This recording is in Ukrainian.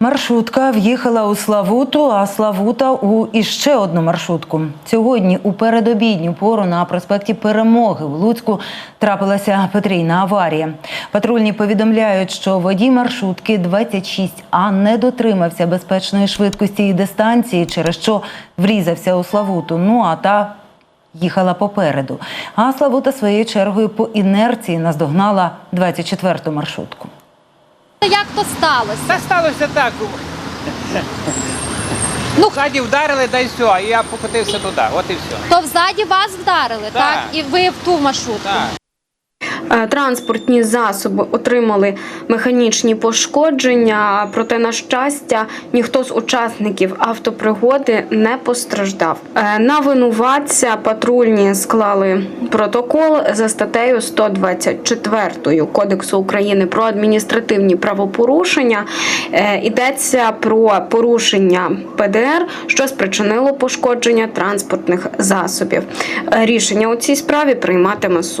Маршрутка в'їхала у Славуту, а Славута у іще одну маршрутку. Сьогодні у передобідню пору на проспекті Перемоги в Луцьку трапилася потрійна аварія. Патрульні повідомляють, що водій маршрутки 26А не дотримався безпечної швидкості і дистанції, через що врізався у Славуту. Ну а та їхала попереду. А Славута своєю чергою по інерції наздогнала 24-ту маршрутку. Як то сталося? Та сталося так. Ну, Ззаді вдарили, да й все, і я покотився туди, от і все. То взаді вас вдарили, Так. так? І ви в ту маршрутку. Так. Е, Транспортні засоби отримали механічні пошкодження, проте, на щастя, ніхто з учасників автопригоди не постраждав. Е, На винуватця патрульні склали протокол за статтею 124 Кодексу України про адміністративні правопорушення. Е, Йдеться про порушення ПДР, що спричинило пошкодження транспортних засобів. Рішення у цій справі прийматиме суд.